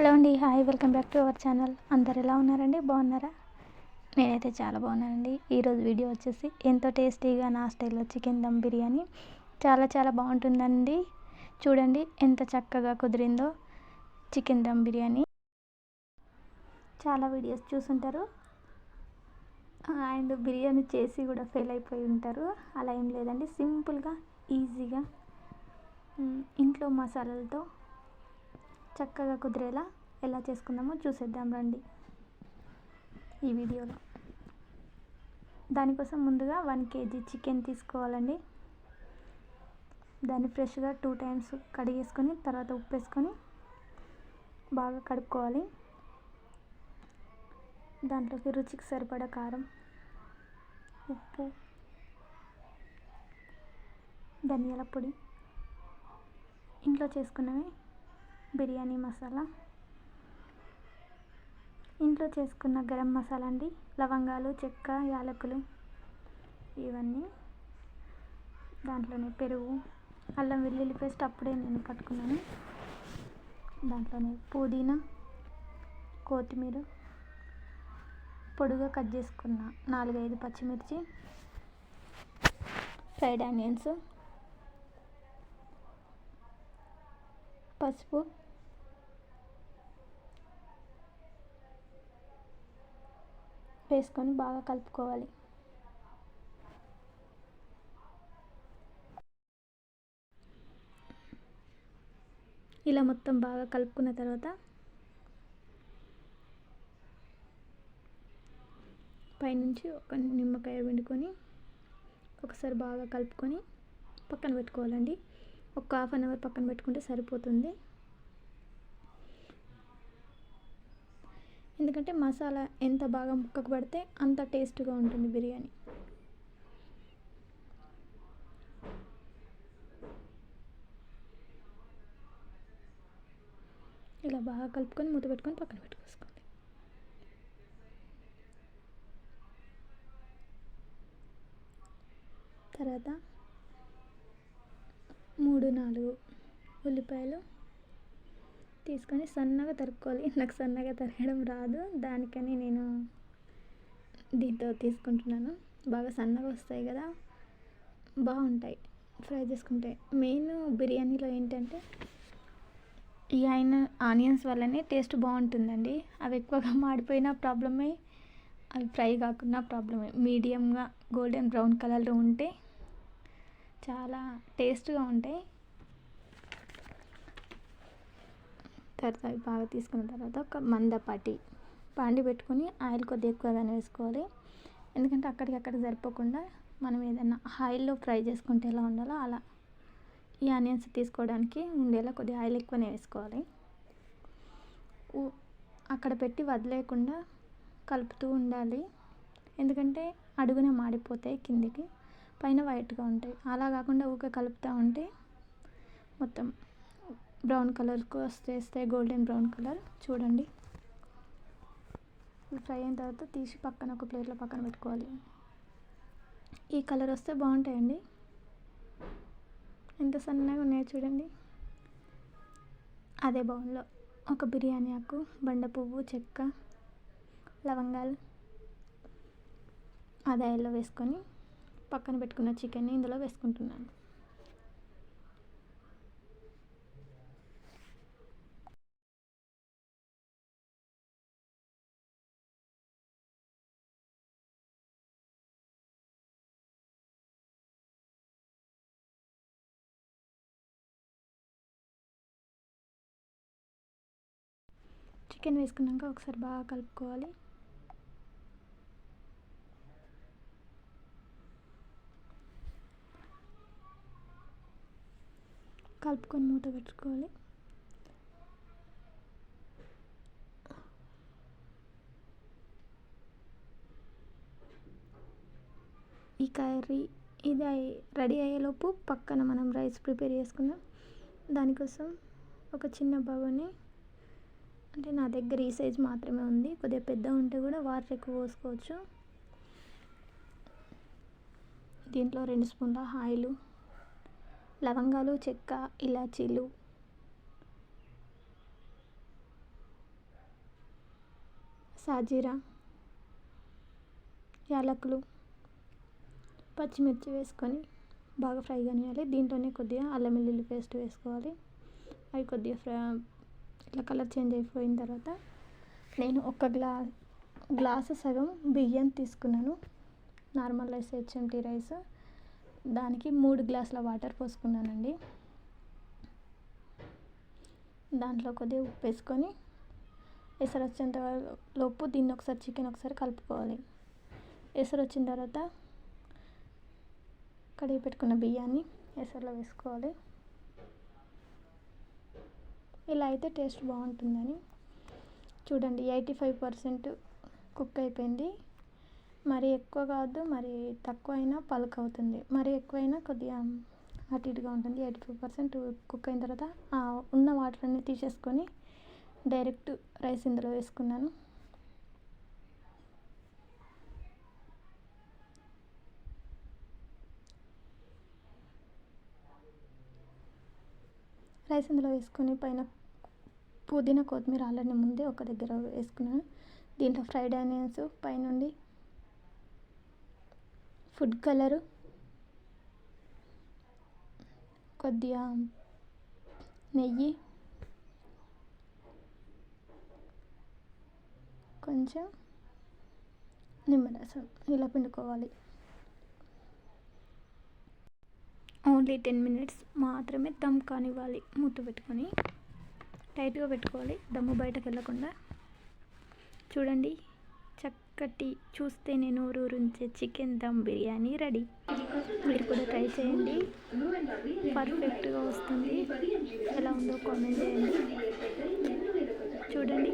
Hello అండి hi welcome back to our channel. అందరు ఎలా ఉన్నారండి? బాగున్నారా? నేనైతే చాలా బాగున్నానండి. ఈరోజు వీడియో వచ్చేసి ఎంతో టేస్టీగా నా స్టైల్లో చికెన్ దమ్ బిర్యానీ. చాలా చాలా బాగుంటుందండి. చూడండి ఎంత చక్కగా కుదిరిందో చికెన్ దమ్ బిర్యానీ. చాలా వీడియోస్ చూసుంటారు. అండ్ బిర్యానీ చేసి కూడా ఫెయిల్ అయిపోయి ఉంటారు. అలా ఏం లేదండి. సింపుల్గా ఈజీగా ఇంట్లో మసాలాలతో చక్కగా కుదిరేలా ఎలా చేసుకుందామో చూసేద్దాం రండి ఈ వీడియోలో. దానికోసం ముందుగా వన్ కేజీ చికెన్ తీసుకోవాలండి. దాన్ని ఫ్రెష్గా టూ టైమ్స్ కడిగేసుకొని తర్వాత ఉప్పు వేసుకొని బాగా కడుక్కోవాలి. దాంట్లోకి రుచికి సరిపడా కారం ఉప్పు ధనియాల పొడి. ఇంట్లో చేసుకున్నవి బిర్యానీ మసాలా. ఇంట్లో చేసుకున్న గరం మసాలా అండి. లవంగాలు చెక్క యాలకులు ఇవన్నీ. దాంట్లోనే పెరుగు అల్లం వెల్లుల్లి పేస్ట్ అప్పుడే నేను పట్టుకున్నాను దాంట్లోనే పుదీనా కొత్తిమీర. పొడుగా కట్ చేసుకున్న నాలుగైదు పచ్చిమిర్చి ఫ్రైడ్ ఆనియన్స్ పసుపు వేసుకొని బాగా కలుపుకోవాలి. ఇలా మొత్తం బాగా కలుపుకున్న తర్వాత పైనుంచి ఒక నిమ్మకాయ పిండుకొని ఒకసారి బాగా కలుపుకొని పక్కన పెట్టుకోవాలండి. ఒక హాఫ్ అన్ అవర్ పక్కన పెట్టుకుంటే సరిపోతుంది. ఎందుకంటే మసాలా ఎంత బాగా ముక్కకు పడితే అంత టేస్ట్గా ఉంటుంది బిర్యానీ. ఇలా బాగా కలుపుకొని మూత పెట్టుకొని పక్కన పెట్టుకోసుకోండి. తర్వాత మూడు నాలుగు ఉల్లిపాయలు తీసుకొని సన్నగా తరుక్కోవాలి. నాకు సన్నగా తరగడం రాదు. దానికని నేను దీంతో తీసుకుంటున్నాను. బాగా సన్నగా వస్తాయి కదా? బాగుంటాయి. ఫ్రై చేసుకుంటే. మెయిన్ బిర్యానీలో ఏంటంటే ఈ ఆయన ఆనియన్స్ వల్లనే టేస్ట్ బాగుంటుందండి. అవి ఎక్కువగా మాడిపోయిన ప్రాబ్లమే. అవి ఫ్రై కాకుండా ప్రాబ్లమే. మీడియంగా గోల్డెన్ బ్రౌన్ కలర్లో ఉంటే చాలా టేస్ట్గా ఉంటాయి. తర్వాత అవి బాగా తీసుకున్న తర్వాత ఒక మందపాటి పాండి పెట్టుకొని ఆయిల్ కొద్దిగా ఎక్కువగానే వేసుకోవాలి. ఎందుకంటే అక్కడికి అక్కడ సరిపోకుండా మనం ఏదైనా ఆయిల్లో ఫ్రై చేసుకుంటే ఎలా ఉండాలో అలా. ఈ ఆనియన్స్ తీసుకోవడానికి ఉండేలా కొద్దిగా ఆయిల్ ఎక్కువనే వేసుకోవాలి. అక్కడ పెట్టి వదిలేయకుండా కలుపుతూ ఉండాలి. ఎందుకంటే అడుగునే మాడిపోతాయి కిందికి పైన వైట్గా ఉంటాయి. అలా కాకుండా ఊకే కలుపుతూ ఉంటే మొత్తం బ్రౌన్ కలర్కి వస్తే గోల్డెన్ బ్రౌన్ కలర్. చూడండి. ఫ్రై అయిన తర్వాత తీసి పక్కన ఒక ప్లేట్లో పక్కన పెట్టుకోవాలి. ఈ కలర్ వస్తే బాగుంటాయండి. ఎంత సన్నగా ఉన్నాయో చూడండి. అదే బౌల్లో ఒక బిర్యానీ ఆకు బండ పువ్వు చెక్క లవంగాలు ఆదాయంలో వేసుకొని పక్కన పెట్టుకున్న చికెన్ని ఇందులో వేసుకుంటున్నాను. చికెన్ వేసుకున్నాక ఒకసారి బాగా కలుపుకోవాలి. కలుపుకొని మూత పెట్టుకోవాలి. ఈ కర్రీ ఇది రెడీ అయ్యేలోపు పక్కన మనం రైస్ ప్రిపేర్ చేసుకుందాం. దానికోసం ఒక చిన్న బగోని అంటే నా దగ్గర ఈ సైజ్ మాత్రమే ఉంది. కొద్దిగా పెద్ద ఉంటే కూడా వాటర్ ఎక్కువ పోసుకోవచ్చు. దీంట్లో రెండు స్పూన్ల ఆయిల్ లవంగాలు చెక్క ఇలాచీలు. సాజీరా యాలకులు పచ్చిమిర్చి వేసుకొని బాగా ఫ్రై కానివ్వాలి. దీంట్లోనే కొద్దిగా అల్లం వెల్లుల్లి పేస్ట్ వేసుకోవాలి. అవి కొద్దిగా ఫ్రై ఇట్లా కలర్ చేంజ్ అయిపోయిన తర్వాత నేను ఒక గ్లా గ్లాసు సగం బియ్యం తీసుకున్నాను. Normal rice HMT rice. దానికి మూడు గ్లాసుల వాటర్ పోసుకున్నానండి. దాంట్లో కొద్దిగా ఉప్పు వేసుకొని ఎసరు వచ్చేంత లోపు దీన్ని ఒకసారి చికెన్ ఒకసారి కలుపుకోవాలి. ఎసరు వచ్చిన తర్వాత కడిగి పెట్టుకున్న బియ్యాన్ని ఎసరులో వేసుకోవాలి. ఇలా అయితే టేస్ట్ బాగుంటుందని. చూడండి ఎయిటీ ఫైవ్ పర్సెంట్ కుక్ అయిపోయింది. మరి ఎక్కువ కాదు మరి తక్కువ అయినా పలుకు అవుతుంది. మరి ఎక్కువైనా కొద్దిగా అటు ఇటుగా ఉంటుంది. ఎయిటీ ఫైవ్ పర్సెంట్ కుక్ అయిన తర్వాత ఉన్న వాటర్ అన్ని తీసేసుకొని డైరెక్ట్ రైస్ ఇందులో వేసుకున్నాను. రైస్ ఇందులో వేసుకొని పైన పుదీనా కొత్తిమీర ఆల్రెడీ ముందే ఒక దగ్గర వేసుకున్నాను. దీంట్లో ఫ్రైడ్ ఆనియన్స్ పైనుండి ఫుడ్ కలరు కొద్దిగా నెయ్యి కొంచెం నిమ్మరసం ఇలా పిండుకోవాలి. ఓన్లీ టెన్ మినిట్స్ మాత్రమే దమ్ కానివ్వాలి. మూత పెట్టుకొని టైట్గా పెట్టుకోవాలి. దమ్ము బయటకు వెళ్ళకుండా. చూడండి చక్కటి చూస్తే నేను ఊరూరించే చికెన్ దమ్ బిర్యానీ రెడీ. మీరు కూడా ట్రై చేయండి. పర్ఫెక్ట్గా వస్తుంది. ఎలా ఉందో కామెంట్ చేయండి. చూడండి.